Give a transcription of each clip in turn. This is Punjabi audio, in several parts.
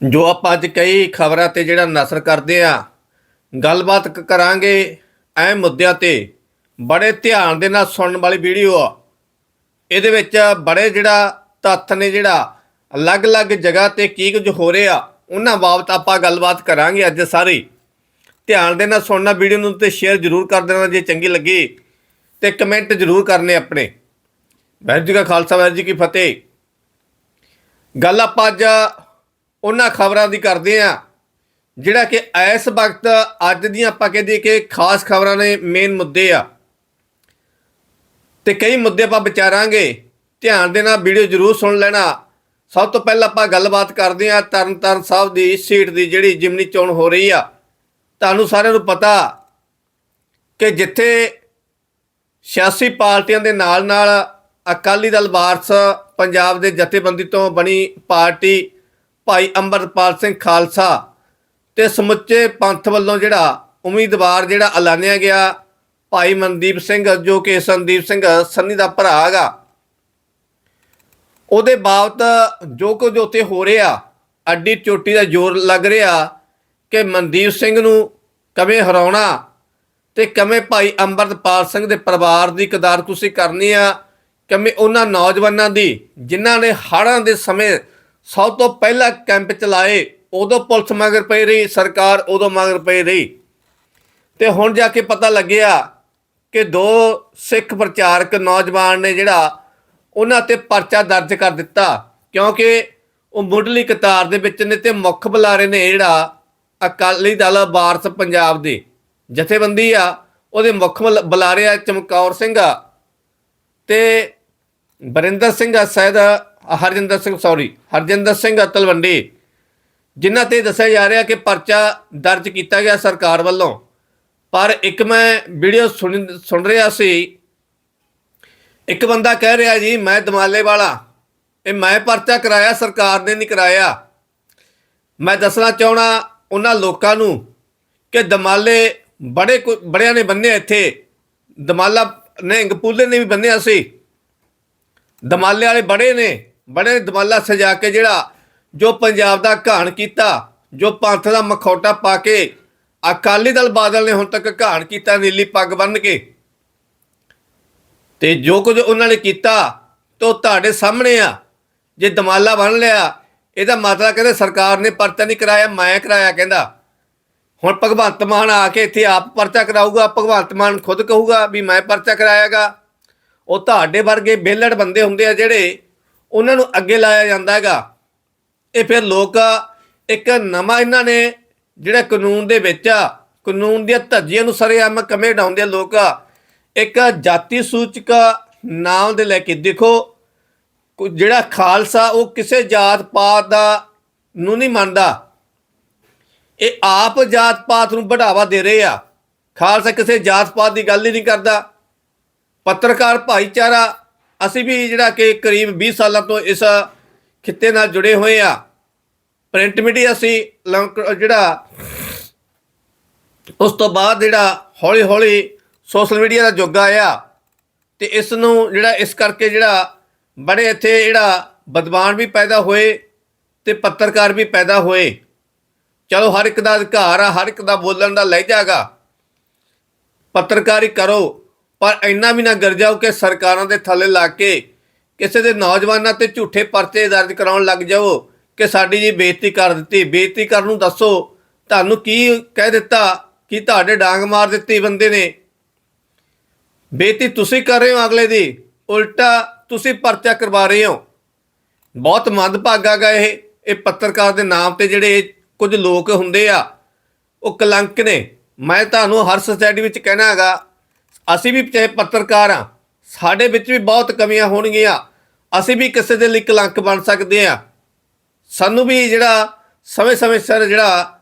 ਜੋ ਆਪਾਂ ਅੱਜ ਕਈ ਖਬਰਾਂ ਤੇ ਜਿਹੜਾ ਨਸਰ ਕਰਦੇ ਆ, ਗੱਲਬਾਤ ਕਰਾਂਗੇ ਐ ਮੁੱਦਿਆਂ ਤੇ, ਬੜੇ ਧਿਆਨ ਦੇ ਨਾਲ ਸੁਣਨ ਵਾਲੀ ਵੀਡੀਓ ਆ। ਇਹਦੇ ਵਿੱਚ ਬੜੇ ਜਿਹੜਾ ਤੱਥ ਨੇ ਜਿਹੜਾ, ਅਲੱਗ-ਅਲੱਗ ਜਗ੍ਹਾ ਤੇ ਕੀ ਕੁਝ ਹੋ ਰਿਹਾ, ਉਹਨਾਂ ਬਾਬਤ ਆਪਾਂ ਗੱਲਬਾਤ ਕਰਾਂਗੇ ਅੱਜ ਸਾਰੀ। ਧਿਆਨ ਦੇ ਨਾਲ ਸੁਣਨਾ, ਵੀਡੀਓ ਨੂੰ ਤੇ ਸ਼ੇਅਰ ਜ਼ਰੂਰ ਕਰ ਦੇਣਾ ਜੇ ਚੰਗੀ ਲੱਗੀ, ਤੇ ਕਮੈਂਟ ਜ਼ਰੂਰ ਕਰਨੇ ਆਪਣੇ। ਵਾਹਿਗੁਰੂ ਜੀ ਕਾ ਖਾਲਸਾ, ਵਾਹਿਗੁਰੂ ਜੀ ਕੀ ਫਤਿਹ। ਗੱਲ ਆਪਾਂ ਅੱਜ ਉਹਨਾਂ ਖਬਰਾਂ ਦੀ ਕਰਦੇ ਆ ਜਿਹੜਾ ਕਿ ਇਸ ਵਕਤ ਅੱਜ ਦੀਆਂ ਆਪਾਂ ਕਹਦੇ ਕਿ ਖਾਸ ਖਬਰਾਂ ਨੇ ਮੇਨ ਮੁੱਦੇ ਆ। ਤੇ ਕਈ ਮੁੱਦੇ ਆਪਾਂ ਵਿਚਾਰਾਂਗੇ। ਧਿਆਨ ਦੇ ਨਾਲ ਵੀਡੀਓ ਜ਼ਰੂਰ ਸੁਣ ਲੈਣਾ। ਸਭ ਤੋਂ ਪਹਿਲਾਂ ਆਪਾਂ ਗੱਲਬਾਤ ਕਰਦੇ ਆ ਤਰਨਤਾਰਨ ਸਾਹਿਬ ਦੀ ਸੀਟ ਦੀ, ਜਿਹੜੀ ਜਿਮਨੀ ਚੋਣ ਹੋ ਰਹੀ ਆ। ਤੁਹਾਨੂੰ ਸਾਰਿਆਂ ਨੂੰ ਪਤਾ ਕਿ ਜਿੱਥੇ ਸਿਆਸੀ ਪਾਰਟੀਆਂ ਦੇ ਨਾਲ ਨਾਲ ਅਕਾਲੀ ਦਲ ਵਾਰਸ ਪੰਜਾਬ ਦੇ ਜਥੇਬੰਦੀ ਤੋਂ ਬਣੀ ਪਾਰਟੀ ਭਾਈ ਅੰਮ੍ਰਿਤਪਾਲ ਸਿੰਘ ਖਾਲਸਾ ਤੇ ਸਮੁੱਚੇ ਪੰਥ ਵੱਲੋਂ ਜਿਹੜਾ ਉਮੀਦਵਾਰ ਜਿਹੜਾ ਐਲਾਨਿਆ ਗਿਆ ਭਾਈ ਮਨਦੀਪ ਸਿੰਘ, ਜੋ ਕਿ ਸੰਦੀਪ ਸਿੰਘ ਸੰਨੀ ਦਾ ਭਰਾ ਹੈਗਾ। ਉਹਦੇ ਬਾਬਤ ਜੋ ਕੁਝ ਉੱਥੇ ਹੋ ਰਿਹਾ, ਅੱਡੀ ਚੋਟੀ ਦਾ ਜ਼ੋਰ ਲੱਗ ਰਿਹਾ ਕਿ ਮਨਦੀਪ ਸਿੰਘ ਨੂੰ ਕਵੇਂ ਹਰਾਉਣਾ ਤੇ ਕਿਵੇਂ ਭਾਈ ਅੰਮ੍ਰਿਤਪਾਲ ਸਿੰਘ ਦੇ ਪਰਿਵਾਰ ਦੀ ਕਦਰ ਤੁਸੀਂ ਕਰਨੀ ਆ, ਕਿਵੇਂ ਉਹਨਾਂ ਨੌਜਵਾਨਾਂ ਦੀ, ਜਿਨ੍ਹਾਂ ਨੇ ਹੜ੍ਹਾਂ ਦੇ ਸਮੇਂ ਸਭ ਤੋਂ ਪਹਿਲਾਂ ਕੈਂਪ ਚਲਾਏ, ਉਦੋਂ ਪੁਲਿਸ ਮਗਰ ਪਈ ਰਹੀ, ਸਰਕਾਰ ਉਦੋਂ ਮਗਰ ਪਈ ਰਹੀ। ਤੇ ਹੁਣ ਜਾ ਕੇ ਪਤਾ ਲੱਗਿਆ ਕਿ ਦੋ ਸਿੱਖ ਪ੍ਰਚਾਰਕ ਨੌਜਵਾਨ ਨੇ ਜਿਹੜਾ, ਉਹਨਾਂ ਤੇ ਪਰਚਾ ਦਰਜ ਕਰ ਦਿੱਤਾ। ਕਿਉਂਕਿ ਉਹ ਮੁੱਢਲੀ ਕਤਾਰ ਦੇ ਵਿੱਚ ਨੇ ਤੇ ਮੁੱਖ ਬੁਲਾਰੇ ਨੇ ਜਿਹੜਾ ਅਕਾਲੀ ਦਲ ਵਾਰਸ ਪੰਜਾਬ ਦੇ ਜਥੇਬੰਦੀ ਆ, ਉਹਦੇ ਮੁੱਖ ਬੁਲ- ਬੁਲਾਰੇ ਆ ਚਮਕੌਰ ਸਿੰਘ ਆ। ਤੇ ਬਰਿੰਦਰ ਸਿੰਘ ਆ, ਸ਼ਾਇਦ ਹਰਜਿੰਦਰ ਸਿੰਘ ਸੌਰੀ ਹਰਜਿੰਦਰ ਸਿੰਘ ਅਤਲਵੰਡੀ, ਜਿਨ੍ਹਾਂ ਤੇ ਦੱਸਿਆ ਜਾ ਰਿਹਾ ਕਿ ਪਰਚਾ ਦਰਜ ਕੀਤਾ ਗਿਆ ਸਰਕਾਰ ਵੱਲੋਂ। ਪਰ ਇੱਕ ਮੈਂ ਵੀਡੀਓ ਸੁਣ ਸੁਣ ਰਿਹਾ ਸੀ। ਇੱਕ ਬੰਦਾ ਕਹਿ ਰਿਹਾ ਜੀ, ਮੈਂ ਦਮਾਲੇ ਵਾਲਾ। ਇਹ ਮੈਂ ਪਰਚਾ ਕਰਾਇਆ, ਸਰਕਾਰ ਨੇ ਨਹੀਂ ਕਰਾਇਆ। ਮੈਂ ਦੱਸਣਾ ਚਾਹਣਾ ਉਹਨਾਂ ਲੋਕਾਂ ਨੂੰ ਕਿ ਦਮਾਲੇ ਬੜੇ ਕੋ- ਬੜਿਆਂ ਨੇ ਬੰਨਿਆ ਇੱਥੇ। ਦਮਾਲਾ ਨਿਹੰਗ ਪੂਲੇ ਨੇ ਵੀ ਬੰਨਿਆ ਸੀ। ਦਮਾਲੇ ਵਾਲੇ ਬੜੇ ਨੇ। ਬੜੇ ਦਮਾਲਾ ਸਜਾ ਕੇ ਜਿਹੜਾ ਜੋ ਪੰਜਾਬ ਦਾ ਘਾਣ ਕੀਤਾ, ਜੋ ਪੰਥ ਦਾ ਮਖੌਟਾ ਪਾ ਕੇ ਅਕਾਲੀ ਦਲ ਬਾਦਲ ਨੇ ਹੁਣ ਤੱਕ ਘਾਣ ਕੀਤਾ, ਨੀਲੀ ਪੱਗ ਬੰਨ੍ਹ ਕੇ। ਤੇ ਜੋ ਕੁਝ ਉਹਨਾਂ ਨੇ ਕੀਤਾ, ਤੇ ਉਹ ਤੁਹਾਡੇ ਸਾਹਮਣੇ ਆ। ਜੇ ਦਮਾਲਾ ਬਣ ਲਿਆ, ਇਹਦਾ ਮਤਲਬ ਕਹਿੰਦੇ ਸਰਕਾਰ ਨੇ ਪਰਚਾ ਨਹੀਂ ਕਰਾਇਆ, ਮੈਂ ਕਰਾਇਆ ਕਹਿੰਦਾ। ਹੁਣ ਭਗਵੰਤ ਮਾਨ ਆ ਕੇ ਇੱਥੇ ਆਪ ਪਰਚਾ ਕਰਾਊਗਾ, ਭਗਵੰਤ ਮਾਨ ਖੁਦ ਕਹੂਗਾ ਵੀ ਮੈਂ ਪਰਚਾ ਕਰਾਇਆਗਾ। ਉਹ ਤੁਹਾਡੇ ਵਰਗੇ ਬੇਲੜ ਬੰਦੇ ਹੁੰਦੇ ਆ ਜਿਹੜੇ ਉਹਨਾਂ ਨੂੰ ਅੱਗੇ ਲਾਇਆ ਜਾਂਦਾ ਹੈਗਾ। ਇਹ ਫਿਰ ਲੋਕ ਇੱਕ ਨਵਾਂ ਇਹਨਾਂ ਨੇ ਜਿਹੜਾ ਕਾਨੂੰਨ ਦੇ ਵਿੱਚ ਆ, ਕਾਨੂੰਨ ਦੀਆਂ ਧੱਜੀਆਂ ਨੂੰ ਸਰੇਆਮ ਕਮੇ ਡਾਉਂਦੇ ਆ ਲੋਕ। ਇੱਕ ਜਾਤੀ ਸੂਚਕ ਨਾਮ ਦੇ ਲੈ ਕੇ ਦੇਖੋ ਜਿਹੜਾ ਖਾਲਸਾ ਉਹ ਕਿਸੇ ਜਾਤ ਪਾਤ ਦਾ ਨੂੰ ਨਹੀਂ ਮੰਨਦਾ। ਇਹ ਆਪ ਜਾਤ ਪਾਤ ਨੂੰ ਬੜਾਵਾ ਦੇ ਰਹੇ ਆ। ਖਾਲਸਾ ਕਿਸੇ ਜਾਤ ਪਾਤ ਦੀ ਗੱਲ ਹੀ ਨਹੀਂ ਕਰਦਾ। ਪੱਤਰਕਾਰ ਭਾਈਚਾਰਾ ਅਸੀਂ ਵੀ ਜਿਹੜਾ ਕਿ ਕਰੀਬ 20 ਸਾਲਾਂ ਤੋਂ ਇਸ ਖਿੱਤੇ ਨਾਲ ਜੁੜੇ ਹੋਏ ਆ। ਪ੍ਰਿੰਟ ਮੀਡੀਆ ਸੀ ਲੰਕ- ਜਿਹੜਾ ਉਸ ਤੋਂ ਬਾਅਦ ਜਿਹੜਾ ਹੌਲੀ ਹੌਲੀ ਸੋਸ਼ਲ ਮੀਡੀਆ ਦਾ ਯੁੱਗ ਆਇਆ ਤੇ ਇਸ ਨੂੰ ਜਿਹੜਾ ਇਸ ਕਰਕੇ ਜਿਹੜਾ ਬੜੇ ਇੱਥੇ ਜਿਹੜਾ ਬਦਮਾਨ ਵੀ ਪੈਦਾ ਹੋਏ ਤੇ ਪੱਤਰਕਾਰ ਵੀ ਪੈਦਾ ਹੋਏ। ਚਲੋ ਹਰ ਇੱਕ ਦਾ ਅਧਿਕਾਰ ਆ, ਹਰ ਇੱਕ ਦਾ ਬੋਲਣ ਦਾ ਲਹਿਜਾ ਹੈਗਾ। ਪੱਤਰਕਾਰੀ ਕਰੋ। ਪਰ ਇੰਨਾ ਵੀ ਨਾ ਗਰ ਜਾਓ ਕਿ ਸਰਕਾਰਾਂ ਦੇ ਥੱਲੇ ਲੱਗ ਕੇ ਕਿਸੇ ਦੇ ਨੌਜਵਾਨਾਂ ਤੇ ਝੂਠੇ ਪਰਚੇ ਦਰਜ ਕਰਾਉਣ ਲੱਗ ਜਾਓ ਕਿ ਸਾਡੀ ਜੀ ਬੇਇੱਜ਼ਤੀ ਕਰ ਦਿੱਤੀ। ਬੇਇੱਜ਼ਤੀ ਕਰਨ ਨੂੰ ਦੱਸੋ, ਤੁਹਾਨੂੰ ਕੀ ਕਹਿ ਦਿੱਤਾ ਕਿ ਤੁਹਾਡੇ ਡਾਂਗ ਮਾਰ ਦਿੱਤੀ ਬੰਦੇ ਨੇ? ਬੇਇੱਜ਼ਤੀ ਤੁਸੀਂ ਕਰ ਰਹੇ ਹੋ ਅਗਲੇ ਦੀ, ਉਲਟਾ ਤੁਸੀਂ ਪਰਚਾ ਕਰਵਾ ਰਹੇ ਹੋ। ਬਹੁਤ ਮੰਦਭਾਗਾ ਗਾ ਇਹ ਇਹ ਪੱਤਰਕਾਰ ਦੇ ਨਾਮ ਤੇ ਜਿਹੜੇ ਕੁਝ ਲੋਕ ਹੁੰਦੇ ਆ, ਉਹ ਕਲੰਕ ਨੇ। ਮੈਂ ਤੁਹਾਨੂੰ ਹਰ ਸੋਸਾਇਟੀ ਵਿੱਚ ਕਹਿਣਾ ਹੈਗਾ ਅਸੀਂ ਵੀ ਚਾਹੇ ਪੱਤਰਕਾਰ ਆ ਸਾਡੇ ਵਿੱਚ ਵੀ ਬਹੁਤ ਕਮੀਆਂ ਹੋਣਗੀਆਂ। ਅਸੀਂ ਵੀ ਕਿਸੇ ਦੇ ਲਈ ਕਲੰਕ ਬਣ ਸਕਦੇ ਆ ਸਾਨੂੰ ਵੀ ਜਿਹੜਾ ਸਮੇਂ-ਸਮੇਂ ਸਿਰ ਜਿਹੜਾ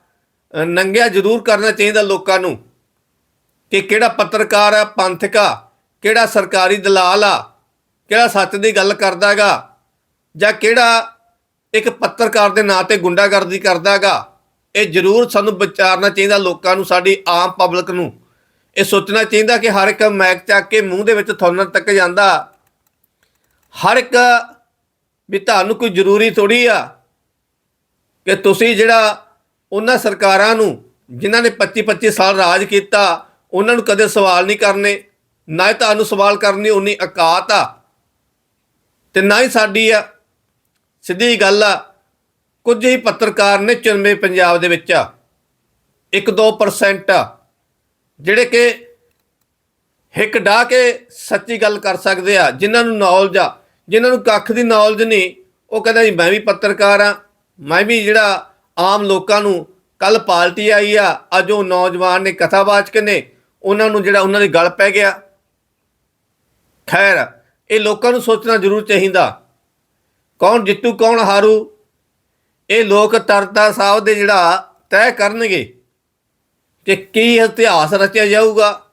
ਨੰਗਿਆ ਜ਼ਰੂਰ ਕਰਨਾ ਚਾਹੀਦਾ ਲੋਕਾਂ ਨੂੰ ਕਿ ਕਿਹੜਾ ਪੱਤਰਕਾਰ ਆ, ਪੰਥਕ ਆ, ਕਿਹੜਾ ਸਰਕਾਰੀ ਦਲਾਲ ਆ, ਕਿਹੜਾ ਸੱਚ ਦੀ ਗੱਲ ਕਰਦਾ ਹੈਗਾ, ਜਾਂ ਕਿਹੜਾ ਇੱਕ ਪੱਤਰਕਾਰ ਦੇ ਨਾਂ ਤੇ ਗੁੰਡਾਗਰਦੀ ਕਰਦਾ ਹੈਗਾ। ਇਹ ਜ਼ਰੂਰ ਸਾਨੂੰ ਵਿਚਾਰਨਾ ਚਾਹੀਦਾ ਲੋਕਾਂ ਨੂੰ, ਸਾਡੀ ਆਮ ਪਬਲਿਕ ਨੂੰ। ਇਹ ਸੋਚਣਾ ਚਾਹੀਦਾ ਕਿ ਹਰ ਇੱਕ ਮੈਕ ਚੱਕ ਕੇ ਮੂੰਹ ਦੇ ਵਿੱਚ ਥੁੰਨਣ ਤੱਕ ਜਾਂਦਾ। ਹਰ ਇੱਕ ਵੀ ਤੁਹਾਨੂੰ ਕੋਈ ਜ਼ਰੂਰੀ ਥੋੜੀ ਆ ਕਿ ਤੁਸੀਂ ਜਿਹੜਾ ਉਹਨਾਂ ਸਰਕਾਰਾਂ ਨੂੰ ਜਿਨ੍ਹਾਂ ਨੇ 25 25 ਸਾਲ ਰਾਜ ਕੀਤਾ, ਉਹਨਾਂ ਨੂੰ ਕਦੇ ਸਵਾਲ ਨਹੀਂ ਕਰਨੇ, ਨਾ ਹੀ ਤੁਹਾਨੂੰ ਸਵਾਲ ਕਰਨੀ ਉਨੀ ਔਕਾਤ ਆ। ਤੇ ਨਾ ਹੀ ਸਾਡੀ ਆ, ਸਿੱਧੀ ਗੱਲ ਆ, ਕੁਝ ਹੀ ਪੱਤਰਕਾਰ ਨੇ ਚੁਣਵੇਂ ਪੰਜਾਬ ਦੇ ਵਿੱਚ ਆ। 1-2% ਆ। ਜਿਹੜੇ ਕਿ ਹਿੱਕ ਡਾ ਕੇ ਸੱਚੀ ਗੱਲ ਕਰ ਸਕਦੇ ਆ, ਜਿਨ੍ਹਾਂ ਨੂੰ ਨੌਲੇਜ ਆ, ਜਿਨ੍ਹਾਂ ਨੂੰ ਕੱਖ ਦੀ ਨੌਲੇਜ ਨਹੀਂ, ਉਹ ਕਹਿੰਦਾ ਜੀ, ਮੈਂ ਵੀ ਪੱਤਰਕਾਰ ਆ, ਮੈਂ ਵੀ ਜਿਹੜਾ ਆਮ ਲੋਕਾਂ ਨੂੰ ਕੱਲ ਪਾਰਟੀ ਆਈ ਆ, ਅੱਜ ਉਹ ਨੌਜਵਾਨ ਨੇ ਕਥਾਵਾਚਕ ਨੇ, ਉਹਨਾਂ ਨੂੰ ਜਿਹੜਾ ਉਹਨਾਂ ਦੇ ਗਲ ਪੈ ਗਿਆ। ਖੈਰ, ਇਹ ਲੋਕਾਂ ਨੂੰ ਸੋਚਣਾ ਜ਼ਰੂਰ ਚਾਹੀਦਾ। ਕੌਣ ਜਿੱਤੂ, ਕੌਣ ਹਾਰੂ, ਇਹ ਲੋਕ ਤਰਤਾ ਸਾਹਿਬ ਦੇ ਜਿਹੜਾ ਤੈਅ ਕਰਨਗੇ। ਕਿ ਕੀ ਇਤਿਹਾਸ ਰਚਿਆ ਜਾਊਗਾ?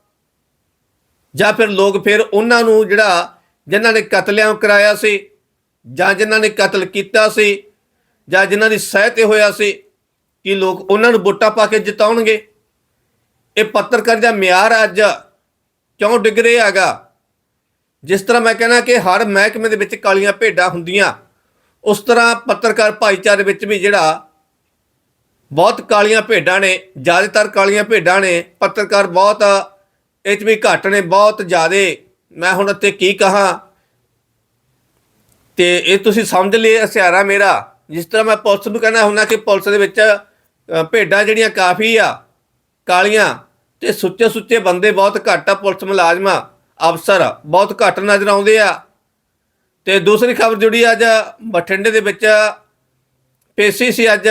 ਜਾਂ ਫਿਰ ਲੋਕ ਫਿਰ ਉਹਨਾਂ ਨੂੰ ਜਿਹੜਾ ਜਿਨ੍ਹਾਂ ਨੇ ਕਤਲੇਆਮ ਕਰਾਇਆ ਸੀ, ਜਾਂ ਜਿਨ੍ਹਾਂ ਨੇ ਕਤਲ ਕੀਤਾ ਸੀ, ਜਾਂ ਜਿਨ੍ਹਾਂ ਦੀ ਸਹਿ ਤੇ ਹੋਇਆ ਸੀ, ਕਿ ਲੋਕ ਉਹਨਾਂ ਨੂੰ ਵੋਟਾਂ ਪਾ ਕੇ ਜਿਤਾਉਣਗੇ? ਇਹ ਪੱਤਰਕਾਰ ਦਾ ਮਿਆਰ ਅੱਜ ਕਿਉਂ ਡਿੱਗ ਰਿਹਾ ਹੈਗਾ? ਜਿਸ ਤਰ੍ਹਾਂ ਮੈਂ ਕਹਿੰਦਾ ਕਿ ਹਰ ਮਹਿਕਮੇ ਦੇ ਵਿੱਚ ਕਾਲੀਆਂ ਭੇਡਾਂ ਹੁੰਦੀਆਂ, ਉਸ ਤਰ੍ਹਾਂ ਪੱਤਰਕਾਰ ਭਾਈਚਾਰੇ ਵਿੱਚ ਵੀ ਜਿਹੜਾ ਬਹੁਤ ਕਾਲੀਆਂ ਭੇਡਾਂ ਨੇ, ਜ਼ਿਆਦਾਤਰ ਕਾਲੀਆਂ ਭੇਡਾਂ ਨੇ, ਪੱਤਰਕਾਰ ਬਹੁਤ, ਇਹ 'ਚ ਵੀ ਘੱਟ ਨੇ, ਬਹੁਤ ਜ਼ਿਆਦੇ। ਮੈਂ ਹੁਣ ਇੱਥੇ ਕੀ ਕਹਾਂ? ਤੇ ਇਹ ਤੁਸੀਂ ਸਮਝ ਲਈ ਹਸਿਆਰਾ ਮੇਰਾ। ਜਿਸ ਤਰ੍ਹਾਂ ਮੈਂ ਪੁਲਿਸ ਨੂੰ ਕਹਿੰਦਾ ਹੁੰਦਾ ਕਿ ਪੁਲਿਸ ਦੇ ਵਿੱਚ ਭੇਡਾਂ ਜਿਹੜੀਆਂ ਕਾਫੀ ਆ, ਕਾਲੀਆਂ, ਤੇ ਸੁੱਚੇ ਸੁੱਚੇ ਬੰਦੇ ਬਹੁਤ ਘੱਟ ਆ, ਪੁਲਿਸ ਮੁਲਾਜ਼ਮਾਂ, ਅਫਸਰ ਬਹੁਤ ਘੱਟ ਨਜ਼ਰ ਆਉਂਦੇ ਆ। ਤੇ ਦੂਸਰੀ ਖਬਰ ਜੁੜੀ ਅੱਜ ਬਠਿੰਡੇ ਦੇ ਵਿੱਚ, ਪੇਸ਼ੀ ਸੀ ਅੱਜ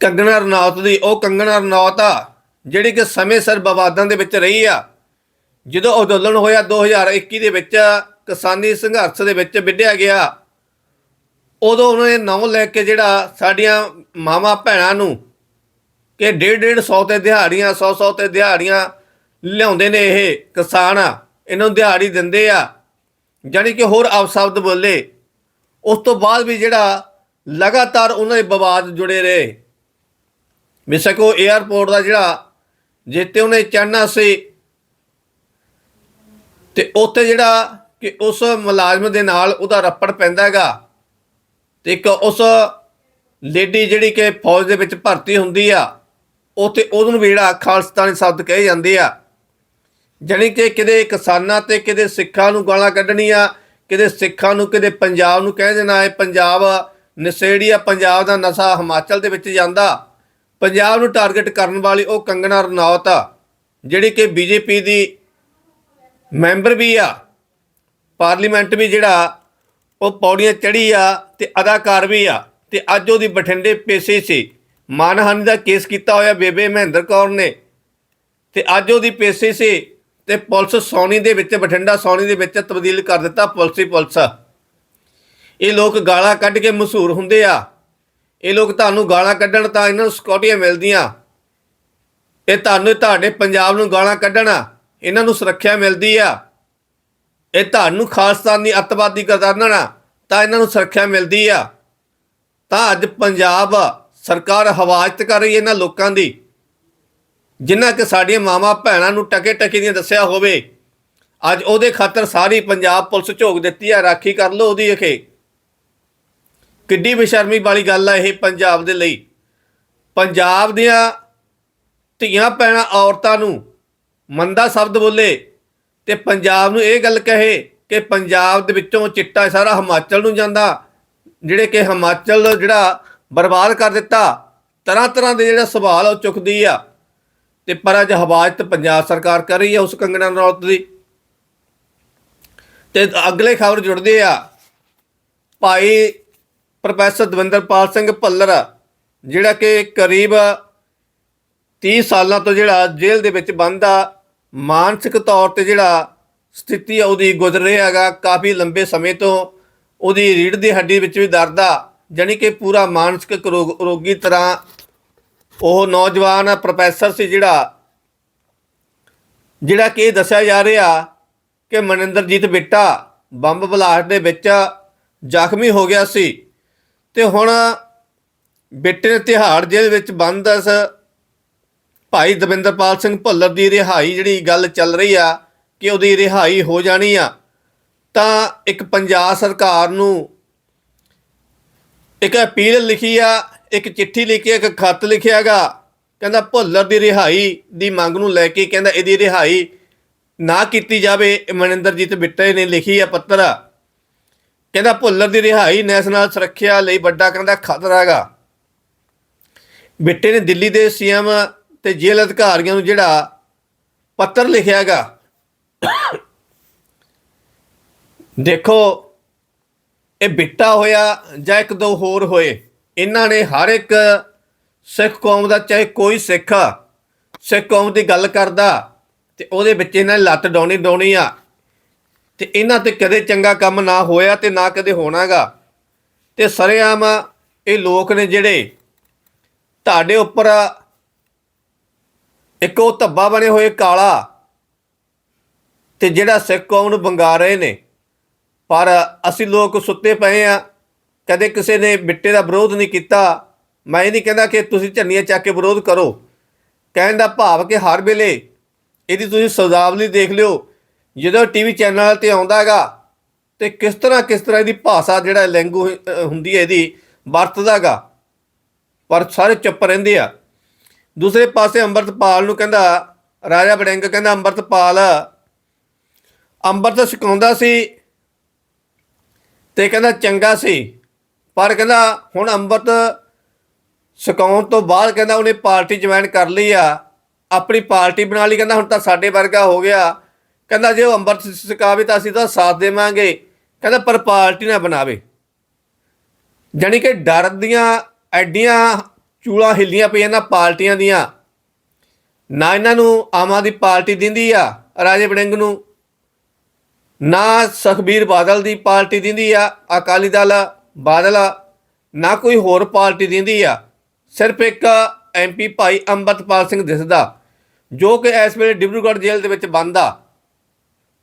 ਕੰਗਣਾ ਰਣੌਤ ਦੀ, ਉਹ ਕੰਗਣਾ ਰਣੌਤ ਆ, ਜਿਹੜੀ ਕਿ ਸਮੇਂ ਸਿਰ ਵਿਵਾਦਾਂ ਦੇ ਵਿੱਚ ਰਹੀ ਆ। ਜਦੋਂ ਅੰਦੋਲਨ ਹੋਇਆ 2021 ਦੇ ਵਿੱਚ, ਕਿਸਾਨੀ ਸੰਘਰਸ਼ ਦੇ ਵਿੱਚ ਵਿੱਢਿਆ ਗਿਆ। ਉਦੋਂ ਉਹਨਾਂ ਨੇ ਨਾਮ ਲੈ ਕੇ ਜਿਹੜਾ ਸਾਡੀਆਂ ਮਾਵਾਂ ਭੈਣਾਂ ਨੂੰ ਕਿ ਡੇਢ ਡੇਢ ਸੌ ਤੇ ਦਿਹਾੜੀਆਂ 100 100 ਤੇ ਦਿਹਾੜੀਆਂ ਲਿਆਉਂਦੇ ਨੇ ਇਹ ਕਿਸਾਨ। ਇਹਨਾਂ ਨੂੰ ਦਿਹਾੜੀ ਦਿੰਦੇ ਆ। ਜਾਣੀ ਕਿ ਹੋਰ ਅਪਸ਼ਬਦ ਬੋਲੇ। ਉਸ ਤੋਂ ਬਾਅਦ ਵੀ ਜਿਹੜਾ ਲਗਾਤਾਰ ਉਹਨਾਂ ਦੇ ਵਿਵਾਦ ਜੁੜੇ ਰਹੇ। ਬੇਸ਼ੱਕ ਉਹ 에ਅਰਪੋਰਟ ਦਾ ਜਿਹੜਾ ਜਿੱਤੇ ਉਹਨੇ ਚੜਨਾ ਸੀ ਤੇ ਉੱਥੇ ਜਿਹੜਾ ਕਿ ਉਸ ਮੁਲਾਜ਼ਮ ਦੇ ਨਾਲ ਉਹਦਾ ਰੱਪੜ ਪੈਂਦਾ ਹੈਗਾ ਤੇ ਇੱਕ ਉਸ ਲੇਡੀ ਜਿਹੜੀ ਕਿ ਫੌਜ ਦੇ ਵਿੱਚ ਭਰਤੀ ਹੁੰਦੀ ਆ, ਉੱਥੇ ਉਹਨੂੰ ਵੀ ਜਿਹੜਾ ਖਾਲਸਤਾਨੀ ਸ਼ਬਦ ਕਹੇ ਜਾਂਦੇ ਆ। ਜਾਣੀ ਕਿ ਕਿਤੇ ਕਿਸਾਨਾਂ ਤੇ ਕਿਤੇ ਸਿੱਖਾਂ ਨੂੰ ਗਾਲਾਂ ਕੱਢਣੀਆਂ ਕਿਤੇ ਸਿੱਖਾਂ ਨੂੰ ਕਿਤੇ ਪੰਜਾਬ ਨੂੰ ਕਹਿ ਦੇਣਾ ਹੈ ਪੰਜਾਬ ਨਸ਼ੇੜੀ ਆ, ਪੰਜਾਬ ਦਾ ਨਸ਼ਾ ਹਿਮਾਚਲ ਦੇ ਵਿੱਚ ਜਾਂਦਾ। ਪੰਜਾਬ ਨੂੰ ਟਾਰਗੇਟ ਕਰਨ ਵਾਲੀ ਉਹ ਕੰਗਣਾ ਰਣੌਤ ਆ, ਜਿਹੜੀ ਕਿ ਬੀਜੇਪੀ ਦੀ ਮੈਂਬਰ ਵੀ ਆ, ਪਾਰਲੀਮੈਂਟ ਵੀ ਜਿਹੜਾ, ਉਹ ਪੌੜੀਆਂ ਚੜੀ ਆ ਤੇ ਅਦਾਕਾਰ ਵੀ ਆ, ਤੇ ਅੱਜ ਉਹਦੀ ਬਠਿੰਡੇ ਪੇਸ਼ੀ ਸੀ। ਮਾਨਹਾਨੀ ਦਾ ਕੇਸ ਕੀਤਾ ਹੋਇਆ ਬੇਬੇ ਮਹਿੰਦਰ ਕੌਰ ਨੇ, ਤੇ ਅੱਜ ਉਹਦੀ ਪੇਸ਼ੀ ਸੀ ਤੇ ਪੁਲਿਸ ਸੌਣੀ ਦੇ ਵਿੱਚ, ਬਠਿੰਡਾ ਸੌਣੀ ਦੇ ਵਿੱਚ ਤਬਦੀਲ ਕਰ ਦਿੱਤਾ ਪੁਲਿਸ ਹੀ ਪੁਲਿਸ। ਇਹ ਲੋਕ ਗਾਲਾਂ ਕੱਢ ਕੇ ਮਸ਼ਹੂਰ ਹੁੰਦੇ ਆ। ਇਹ ਲੋਕ ਤੁਹਾਨੂੰ ਗਾਲਾਂ ਕੱਢਣ ਤਾਂ ਇਹਨਾਂ ਨੂੰ ਸਿਕਿਉਰਟੀਆਂ ਮਿਲਦੀਆਂ। ਇਹ ਤੁਹਾਨੂੰ ਤੁਹਾਡੇ ਪੰਜਾਬ ਨੂੰ ਗਾਲਾਂ ਕੱਢਣਾ, ਇਹਨਾਂ ਨੂੰ ਸੁਰੱਖਿਆ ਮਿਲਦੀ ਆ। ਇਹ ਤੁਹਾਨੂੰ ਖਾਲਸਤਾਨੀ ਅੱਤਵਾਦੀ ਕਰਦਾਨਾ ਤਾਂ ਇਹਨਾਂ ਨੂੰ ਸੁਰੱਖਿਆ ਮਿਲਦੀ ਆ। ਤਾਂ ਅੱਜ ਪੰਜਾਬ ਸਰਕਾਰ ਹਵਾਜਤ ਕਰ ਰਹੀ ਹੈ ਇਹਨਾਂ ਲੋਕਾਂ ਦੀ। ਜਿਨ੍ਹਾਂ ਕਿ ਸਾਡੀਆਂ ਮਾਵਾਂ ਭੈਣਾਂ ਨੂੰ ਟਕੇ ਟਕੇ ਦੀਆਂ ਦੱਸਿਆ ਹੋਵੇ, ਅੱਜ ਉਹਦੇ ਖਾਤਰ ਸਾਰੀ ਪੰਜਾਬ ਪੁਲਿਸ ਝੋਕ ਦਿੱਤੀ ਆ, ਰਾਖੀ ਕਰ ਲੋ ਉਹਦੀ ਅਖੇ। ਕਿੱਡੀ ਬੇਸ਼ਰਮੀ ਵਾਲੀ ਗੱਲ ਆ ਇਹ ਪੰਜਾਬ ਦੇ ਲਈ। ਪੰਜਾਬ ਦੀਆਂ ਧੀਆਂ ਭੈਣਾਂ ਔਰਤਾਂ ਨੂੰ ਮੰਦਾ ਸ਼ਬਦ ਬੋਲੇ ਤੇ ਪੰਜਾਬ ਨੂੰ ਇਹ ਗੱਲ ਕਹੇ ਕਿ ਪੰਜਾਬ ਦੇ ਵਿੱਚੋਂ ਚਿੱਟਾ ਸਾਰਾ ਹਿਮਾਚਲ ਨੂੰ ਜਾਂਦਾ, ਜਿਹੜੇ ਕਿ ਹਿਮਾਚਲ ਜਿਹੜਾ ਬਰਬਾਦ ਕਰ ਦਿੱਤਾ, ਤਰ੍ਹਾਂ ਤਰ੍ਹਾਂ ਦੇ ਜਿਹੜਾ ਸਵਾਲ ਉਹ ਚੁੱਕਦੀ ਆ। ਤੇ ਪਰ ਅੱਜ ਹਵਾਜਤ ਪੰਜਾਬ ਸਰਕਾਰ ਕਰ ਰਹੀ ਹੈ ਉਸ ਕੰਗਣਾ ਰਣੌਤ ਦੀ। ਤੇ ਅਗਲੇ ਖਬਰ ਜੁੜਦੇ ਆ। ਭਾਈ ਪ੍ਰੋਫੈਸਰ ਦਵਿੰਦਰਪਾਲ ਸਿੰਘ ਭੱਲਰ, ਜਿਹੜਾ ਕਿ ਕਰੀਬ 30 ਸਾਲਾਂ ਤੋਂ ਜਿਹੜਾ ਜੇਲ੍ਹ ਦੇ ਵਿੱਚ ਬੰਦ ਆ, ਮਾਨਸਿਕ ਤੌਰ ਤੇ ਜਿਹੜਾ ਸਥਿਤੀ ਆ, ਉਹਦੀ ਗੁਜ਼ਰ ਰਿਹਾ ਹੈਗਾ, ਕਾਫੀ ਲੰਬੇ ਸਮੇਂ ਤੋਂ ਉਹਦੀ ਰੀੜ ਦੀ ਹੱਡੀ ਵਿੱਚ ਵੀ ਦਰਦ ਆ, ਜਾਣੀ ਕਿ ਪੂਰਾ ਮਾਨਸਿਕ ਰੋਗ- ਰੋਗੀ ਤਰ੍ਹਾਂ ਉਹ ਨੌਜਵਾਨ ਪ੍ਰੋਫੈਸਰ ਸੀ ਜਿਹੜਾ ਜਿਹੜਾ ਕਿ ਦੱਸਿਆ ਜਾ ਰਿਹਾ ਕਿ ਮਨਿੰਦਰਜੀਤ ਬਿੱਟਾ ਬੰਬ ਬਲਾਸਟ ਦੇ ਵਿੱਚ ਜ਼ਖਮੀ ਹੋ ਗਿਆ ਸੀ। ਤੇ ਹੁਣ ਬਿੱਟੇ ਨੇ ਤਿਹਾੜ ਜੇਲ੍ਹ ਵਿੱਚ ਬੰਦ ਇਸ ਭਾਈ ਦਵਿੰਦਰਪਾਲ ਸਿੰਘ ਭੁੱਲਰ ਦੀ ਰਿਹਾਈ ਜਿਹੜੀ ਗੱਲ ਚੱਲ ਰਹੀ ਆ ਕਿ ਉਹਦੀ ਰਿਹਾਈ ਹੋ ਜਾਣੀ ਆ ਤਾਂ ਇੱਕ ਪੰਜਾਬ ਸਰਕਾਰ ਨੂੰ ਇੱਕ ਅਪੀਲ ਲਿਖੀ ਆ ਇੱਕ ਚਿੱਠੀ ਲਿਖੀ ਆ, ਇੱਕ ਖੱਤ ਲਿਖਿਆਗਾ ਕਹਿੰਦਾ ਭੁੱਲਰ ਦੀ ਰਿਹਾਈ ਦੀ ਮੰਗ ਨੂੰ ਲੈ ਕੇ ਕਹਿੰਦਾ ਇਹਦੀ ਰਿਹਾਈ ਨਾ ਕੀਤੀ ਜਾਵੇ। ਮਨਿੰਦਰਜੀਤ ਬਿੱਟੇ ਨੇ ਲਿਖੀ ਆ ਪੱਤਰ। ਕਹਿੰਦਾ ਭੁੱਲਰ ਦੀ ਰਿਹਾਈ ਨੈਸ਼ਨਲ ਸੁਰੱਖਿਆ ਲਈ ਵੱਡਾ ਕਹਿੰਦਾ ਖਤਰਾ ਹੈਗਾ। ਬਿੱਟੇ ਨੇ ਦਿੱਲੀ ਦੇ ਸੀਐਮ ਤੇ ਜੇਲ੍ਹ ਅਧਿਕਾਰੀਆਂ ਨੂੰ ਜਿਹੜਾ ਪੱਤਰ ਲਿਖਿਆ ਹੈਗਾ। ਦੇਖੋ, ਇਹ ਬਿੱਟਾ ਹੋਇਆ ਜਾਂ ਇੱਕ ਦੋ ਹੋਰ ਹੋਏ, ਇਹਨਾਂ ਨੇ ਹਰ ਇੱਕ ਸਿੱਖ ਕੌਮ ਦਾ, ਚਾਹੇ ਕੋਈ ਸਿੱਖ ਸਿੱਖ ਕੌਮ ਦੀ ਗੱਲ ਕਰਦਾ ਤੇ ਉਹਦੇ ਵਿੱਚ ਇਹਨਾਂ ਨੇ ਲੱਤ ਡਾਉਣੀ ਡਾਉਣੀ ਆ। ਤੇ ਇਹਨਾਂ ਤੇ ਕਦੇ ਚੰਗਾ ਕੰਮ ਨਾ ਹੋਇਆ ਤੇ ਨਾ ਕਦੇ ਹੋਣਾਗਾ। ਤੇ ਸਰੇਆਮ ਇਹ ਲੋਕ ਨੇ ਜਿਹੜੇ ਤੁਹਾਡੇ ਉੱਪਰ ਇੱਕ ਉਹ ਧੱਬਾ ਬਣੇ ਹੋਏ ਕਾਲਾ ਤੇ ਜਿਹੜਾ ਸਿੱਖ ਕੌਮ ਨੂੰ ਬੰਗਾ ਰਹੇ ਨੇ। ਪਰ ਅਸੀਂ ਲੋਕ ਸੁੱਤੇ ਪਏ ਆ, ਕਦੇ ਕਿਸੇ ਨੇ ਮਿੱਟੇ ਦਾ ਵਿਰੋਧ ਨਹੀਂ ਕੀਤਾ। ਮੈਂ ਇਹ ਨਹੀਂ ਕਹਿੰਦਾ ਕਿ ਤੁਸੀਂ ਝੰਡੀਆਂ ਚੱਕ ਕੇ ਵਿਰੋਧ ਕਰੋ। ਕਹਿਣ ਦਾ ਭਾਵ ਕਿ ਹਰ ਵੇਲੇ ਇਹਦੀ ਤੁਸੀਂ ਸੌਦਾਵਲੀ ਦੇਖ ਲਿਓ ਜਦੋਂ ਟੀਵੀ ਚੈਨਲ ਤੇ ਆਉਂਦਾ ਆਉਂਦਾਗਾ ਤੇ ਕਿਸ ਤਰ੍ਹਾਂ ਕਿਸ ਤਰ੍ਹਾਂ ਦੀ ਭਾਸ਼ਾ ਜਿਹੜਾ ਲੈਂਗੂ ਹੁੰਦੀ ਹੈ ਇਹਦੀ ਵਰਤਦਾਗਾ ਪਰ ਸਾਰੇ ਚੁੱਪ ਰਹਿੰਦੇ ਆ। ਦੂਸਰੇ ਪਾਸੇ ਅੰਮ੍ਰਿਤਪਾਲ ਨੂੰ ਕਹਿੰਦਾ, ਰਾਜਾ ਬੜਿੰਗ ਕਹਿੰਦਾ, ਅੰਮ੍ਰਿਤਪਾਲ, ਅੰਮ੍ਰਿਤ ਛਕਾਉਂਦਾ ਸੀ ਤੇ ਕਹਿੰਦਾ, ਚੰਗਾ ਸੀ। ਪਰ ਕਹਿੰਦਾ, ਹੁਣ ਅੰਮ੍ਰਿਤ ਛਕਾਉਣ ਤੋਂ ਬਾਅਦ ਕਹਿੰਦਾ, ਉਹਨੇ ਪਾਰਟੀ ਜੁਆਇਨ ਕਰ ਲਈ ਆ। ਆਪਣੀ ਪਾਰਟੀ ਬਣਾ ਲਈ, ਕਹਿੰਦਾ, ਹੁਣ ਤਾਂ ਸਾਡੇ ਵਰਗਾ ਹੋ ਗਿਆ। ਕਹਿੰਦਾ ਜੇ ਉਹ ਅੰਮ੍ਰਿਤ ਛਕਾਵੇ ਤਾਂ ਅਸੀਂ ਤਾਂ ਸਾਥ ਦੇਵਾਂਗੇ। ਕਹਿੰਦਾ ਪਰ ਪਾਰਟੀ ਨਾ ਬਣਾਵੇ। ਜਾਣੀ ਕਿ ਡਰ ਦੀਆਂ ਐਡੀਆਂ ਚੂਲਾਂ ਹਿੱਲੀਆਂ ਪਈਆਂ ਨਾ ਪਾਰਟੀਆਂ ਦੀਆਂ। ਨਾ ਇਹਨਾਂ ਨੂੰ ਆਮ ਆਦਮੀ ਪਾਰਟੀ ਦਿੰਦੀ ਆ ਰਾਜੇ ਵੜਿੰਗ ਨੂੰ। ਨਾ ਸੁਖਬੀਰ ਬਾਦਲ ਦੀ ਪਾਰਟੀ ਦਿੰਦੀ ਆ, ਅਕਾਲੀ ਦਲ, ਬਾਦਲ। ਨਾ ਕੋਈ ਹੋਰ ਪਾਰਟੀ ਦਿੰਦੀ ਆ। ਸਿਰਫ ਇੱਕ ਐਮਪੀ ਭਾਈ ਅੰਮ੍ਰਿਤਪਾਲ ਸਿੰਘ ਦਿਸਦਾ, ਜੋ ਕਿ ਇਸ ਵੇਲੇ ਡਿਬਰੂਗੜ੍ਹ ਜੇਲ੍ਹ ਦੇ ਵਿੱਚ ਬੰਦ ਆ।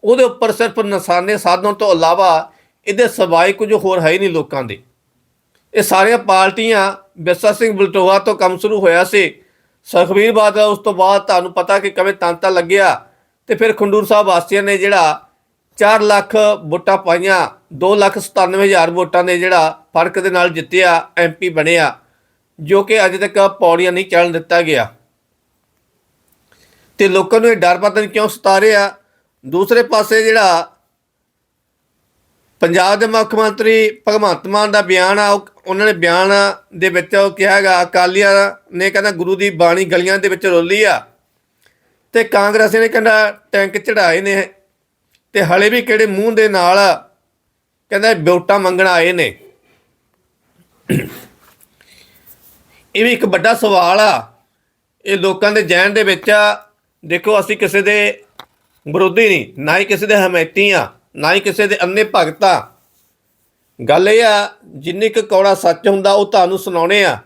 ਉਹਦੇ ਉੱਪਰ ਸਿਰਫ ਨਿਸ਼ਾਨੇ ਸਾਧਨ ਤੋਂ ਇਲਾਵਾ ਇਹਦੇ ਸਵਾਏ ਕੁਝ ਹੋਰ ਹੈ ਹੀ ਨਹੀਂ ਲੋਕਾਂ ਦੇ। ਇਹ ਸਾਰੀਆਂ ਪਾਰਟੀਆਂ ਬਿਰਸਾ ਸਿੰਘ ਬਲਟੋਆ ਤੋਂ ਕੰਮ ਸ਼ੁਰੂ ਹੋਇਆ ਸੀ। ਸੁਖਬੀਰ ਬਾਦਲ ਉਸ ਤੋਂ ਬਾਅਦ ਤੁਹਾਨੂੰ ਪਤਾ ਕਿ ਕਵੇਂ ਤਾਂਤਾ ਲੱਗਿਆ ਤੇ ਫਿਰ ਖੰਡੂਰ ਸਾਹਿਬ ਵਾਸੀਆਂ ਨੇ ਜਿਹੜਾ 4 ਲੱਖ ਵੋਟਾਂ ਪਾਈਆਂ 2 ਲੱਖ 97 ਹਜ਼ਾਰ ਵੋਟਾਂ ਦੇ ਜਿਹੜਾ ਫ਼ਰਕ ਦੇ ਨਾਲ ਜਿੱਤਿਆ ਐਮਪੀ ਬਣਿਆ, ਜੋ ਕਿ ਅਜੇ ਤੱਕ ਪੌੜੀਆਂ ਨਹੀਂ ਚੜ੍ਹਨ ਦਿੱਤਾ ਗਿਆ। ਤੇ ਲੋਕਾਂ ਨੂੰ ਇਹ ਡਰ ਪਤਾ ਨਹੀਂ ਕਿਉਂ ਸਤਾ ਰਿਹਾ? ਦੂਸਰੇ ਪਾਸੇ ਜਿਹੜਾ ਪੰਜਾਬ ਦੇ ਮੁੱਖ ਮੰਤਰੀ ਭਗਵੰਤ ਮਾਨ ਦਾ ਬਿਆਨ ਆ, ਉਹ- ਉਹਨਾਂ ਨੇ ਬਿਆਨ ਦੇ ਵਿੱਚ ਉਹ ਕਿਹਾ ਹੈਗਾ, ਅਕਾਲੀਆਂ ਨੇ ਕਹਿੰਦਾ ਗੁਰੂ ਦੀ ਬਾਣੀ ਗਲੀਆਂ ਦੇ ਵਿੱਚ ਰੋਲੀ ਆ ਤੇ ਕਾਂਗਰਸ ਨੇ ਕਹਿੰਦਾ ਟੈਂਕ ਚੜਾਏ ਨੇ ਤੇ ਹਲੇ ਵੀ ਕਿਹੜੇ ਮੂੰਹ ਦੇ ਨਾਲ ਕਹਿੰਦਾ ਵੋਟਾਂ ਮੰਗਣ ਆਏ ਨੇ। ਇਹ ਵੀ ਇੱਕ ਵੱਡਾ ਸਵਾਲ ਆ, ਇਹ ਲੋਕਾਂ ਦੇ ਜਹਿਨ ਦੇ ਵਿੱਚ ਦੇਖੋ, ਅਸੀਂ ਕਿਸੇ ਦੇ ਵਿਰੋਧੀ ਨਹੀਂ, ਨਾ ਹੀ ਕਿਸੇ ਦੇ ਹਮਾਇਤੀ ਆ ਨਾ ਹੀ ਕਿਸੇ ਦੇ ਅੰਨੇ ਭਗਤ। ਗੱਲ ਇਹ ਆ, ਜਿੰਨੀ ਕੁ ਕੌੜਾ ਸੱਚ ਹੁੰਦਾ, ਉਹ ਤੁਹਾਨੂੰ ਸੁਣਾਉਣੇ ਆ।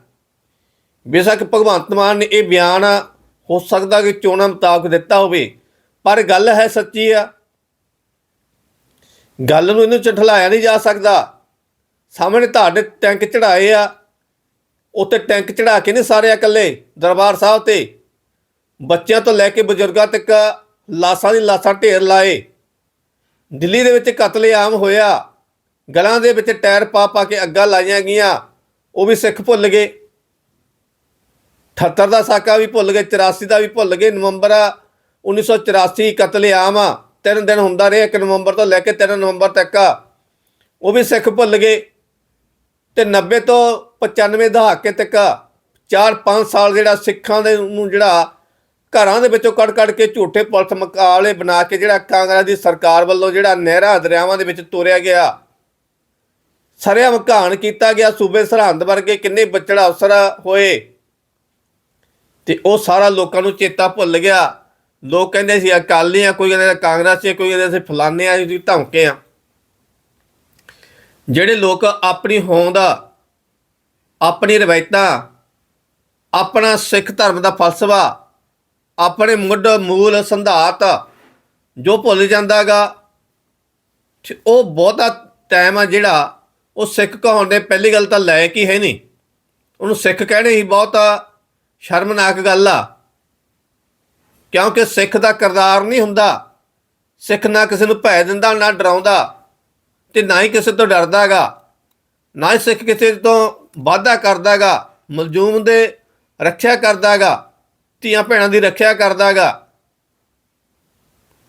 ਬੇਸ਼ੱਕ ਭਗਵੰਤ ਮਾਨ ਨੇ ਇਹ ਬਿਆਨ ਹੋ ਸਕਦਾ ਕਿ ਚੋਣਾਂ ਮੁਤਾਬਕ ਦਿੱਤਾ ਹੋਵੇ, ਪਰ ਗੱਲ ਹੈ ਸੱਚੀ ਆ। ਗੱਲ ਨੂੰ ਇਹਨੂੰ ਝਠਲਾਇਆ ਨਹੀਂ ਜਾ ਸਕਦਾ। ਸਾਹਮਣੇ ਤੁਹਾਡੇ ਟੈਂਕ ਚੜਾਏ ਆ ਉੱਤੇ ਟੈਂਕ ਚੜਾ ਕੇ ਨਹੀਂ ਸਾਰੇ ਇਕੱਲੇ ਦਰਬਾਰ ਸਾਹਿਬ ਤੇ। ਬੱਚਿਆਂ ਤੋਂ ਲੈ ਕੇ ਬਜ਼ੁਰਗਾਂ ਤੱਕ ਲਾਸਾਂ ਦੀ ਲਾਸਾਂ ਢੇਰ ਲਾਏ। ਦਿੱਲੀ ਦੇ ਵਿੱਚ ਕਤਲੇਆਮ ਹੋਇਆ। ਗਲਾਂ ਦੇ ਵਿੱਚ ਟਾਇਰ ਪਾ ਪਾ ਕੇ ਅੱਗਾਂ ਲਾਈਆਂ ਗਈਆਂ। ਉਹ ਵੀ ਸਿੱਖ ਭੁੱਲ ਗਏ। 78 ਦਾ ਸਾਕਾ ਵੀ ਭੁੱਲ ਗਏ 84 ਦਾ ਵੀ ਭੁੱਲ ਗਏ। ਨਵੰਬਰ 1984 ਕਤਲੇਆਮ ਆ। ਤਿੰਨ ਦਿਨ ਹੁੰਦਾ ਰਿਹਾ 1 ਨਵੰਬਰ ਤੋਂ ਲੈ ਕੇ 3 ਨਵੰਬਰ ਤੱਕ ਆ। ਉਹ ਵੀ ਸਿੱਖ ਭੁੱਲ ਗਏ। ਤੇ 90 ਤੋਂ 95 ਦਹਾਕੇ ਤੱਕ 4-5 ਸਾਲ ਜਿਹੜਾ ਸਿੱਖਾਂ ਦੇ ਨੂੰ ਜਿਹੜਾ ਘਰਾਂ ਦੇ ਵਿੱਚੋਂ ਕੱਢ ਕੱਢ ਕੇ ਝੂਠੇ ਪੁਲਿਸ ਮੁਕਾਬਲੇ ਬਣਾ ਕੇ ਜਿਹੜਾ ਕਾਂਗਰਸ ਦੀ ਸਰਕਾਰ ਵੱਲੋਂ ਜਿਹੜਾ ਨਹਿਰਾਂ ਦਰਿਆਵਾਂ ਦੇ ਵਿੱਚ ਤੋਰਿਆ ਗਿਆ। ਸਰਿਆ ਮਕਾਨ ਕੀਤਾ ਗਿਆ, ਸੂਬੇ ਸਰਹੰਦ ਵਰਗੇ ਕਿੰਨੇ ਬੱਚੜਾ ਅਫਸਰ ਹੋਏ। ਤੇ ਉਹ ਸਾਰਾ ਲੋਕਾਂ ਨੂੰ ਚੇਤਾ ਭੁੱਲ ਗਿਆ। ਲੋਕ ਕਹਿੰਦੇ ਸੀ, ਅਕਾਲੀ ਆ, ਕੋਈ ਕਹਿੰਦੇ ਕਾਂਗਰਸ ਹੈ ਕੋਈ ਕਹਿੰਦੇ ਸੀ ਫਲਾਨੇ ਆ ਜੀ ਧਮਕੇ ਆ। ਜਿਹੜੇ ਲੋਕ ਆਪਣੀ ਹੋਂਦ, ਆਪਣੀ ਰਵਾਇਤਾਂ, ਆਪਣਾ ਸਿੱਖ ਧਰਮ ਦਾ ਫਲਸਫਾ ਆਪਣੇ ਮੁੱਢ ਮੂਲ ਸੰਧਾਤ ਜੋ ਭੁੱਲ ਜਾਂਦਾਗਾ ਉਹ ਬਹੁਤਾ ਟਾਈਮ ਆ ਜਿਹੜਾ ਉਹ ਸਿੱਖ ਕਹਾਉਣ ਦੇ ਪਹਿਲੀ ਗੱਲ ਤਾਂ ਲਾਇਕ ਹੀ ਹੈ ਨਹੀਂ। ਉਹਨੂੰ ਸਿੱਖ ਕਹਿਣੇ ਹੀ ਬਹੁਤ ਸ਼ਰਮਨਾਕ ਗੱਲ ਆ। ਕਿਉਂਕਿ ਸਿੱਖ ਦਾ ਕਿਰਦਾਰ ਨਹੀਂ ਹੁੰਦਾ। ਸਿੱਖ ਨਾ ਕਿਸੇ ਨੂੰ ਭੈ ਦਿੰਦਾ, ਨਾ ਡਰਾਉਂਦਾ ਤੇ ਨਾ ਹੀ ਕਿਸੇ ਤੋਂ ਡਰਦਾਗਾ। ਨਾ ਹੀ ਸਿੱਖ ਕਿਸੇ ਤੋਂ ਵਾਅਦਾ ਕਰਦਾਗਾ, ਮਲਜੂਮ ਦੇ ਰੱਖਿਆ ਕਰਦਾਗਾ। ਧੀਆਂ ਭੈਣਾਂ ਦੀ ਰੱਖਿਆ ਕਰਦਾਗਾ।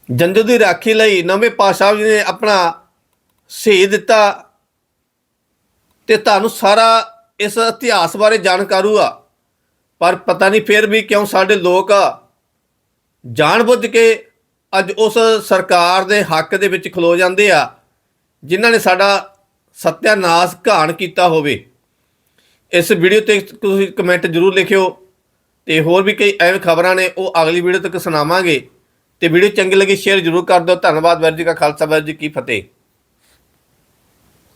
ਜੰਜੂ ਦੀ ਰਾਖੀ ਲਈ ਨਵੇਂ ਪਾਤਸ਼ਾਹ ਜੀ ਨੇ ਆਪਣਾ ਸ਼ਹੀਦ ਦਿੱਤਾ ਤੇ ਤੁਹਾਨੂੰ ਸਾਰਾ ਇਸ ਇਤਿਹਾਸ ਬਾਰੇ ਜਾਣਕਾਰੂ ਆ। ਪਰ ਪਤਾ ਨਹੀਂ ਫਿਰ ਵੀ ਕਿਉਂ ਸਾਡੇ ਲੋਕ ਜਾਣਬੁੱਝ ਕੇ ਅੱਜ ਉਸ ਸਰਕਾਰ ਦੇ ਹੱਕ ਦੇ ਵਿੱਚ ਖਲੋ ਜਾਂਦੇ ਆ, ਜਿਨ੍ਹਾਂ ਨੇ ਸਾਡਾ ਸਤਿਆਨਾਸ਼ ਘਾਣ ਕੀਤਾ ਹੋਵੇ। ਇਸ ਵੀਡੀਓ ਤੇ ਤੁਸੀਂ ਕਮੈਂਟ ਜ਼ਰੂਰ ਲਿਖਿਓ। ਤੇ ਹੋਰ ਵੀ ਕਈ ਐਵੇਂ ਖਬਰਾਂ ਨੇ, ਉਹ ਅਗਲੀ ਵੀਡੀਓ ਤੱਕ ਸੁਣਾਵਾਂਗੇ। ਤੇ ਵੀਡੀਓ ਚੰਗੀ ਲੱਗੀ, ਸ਼ੇਅਰ ਜ਼ਰੂਰ ਕਰ ਦਿਓ। ਧੰਨਵਾਦ, ਵਾਹਿਗੁਰੂ ਜੀ ਕਾ ਖਾਲਸਾ, ਵਾਹਿਗੁਰੂ ਜੀ ਕੀ ਫਤਿਹ।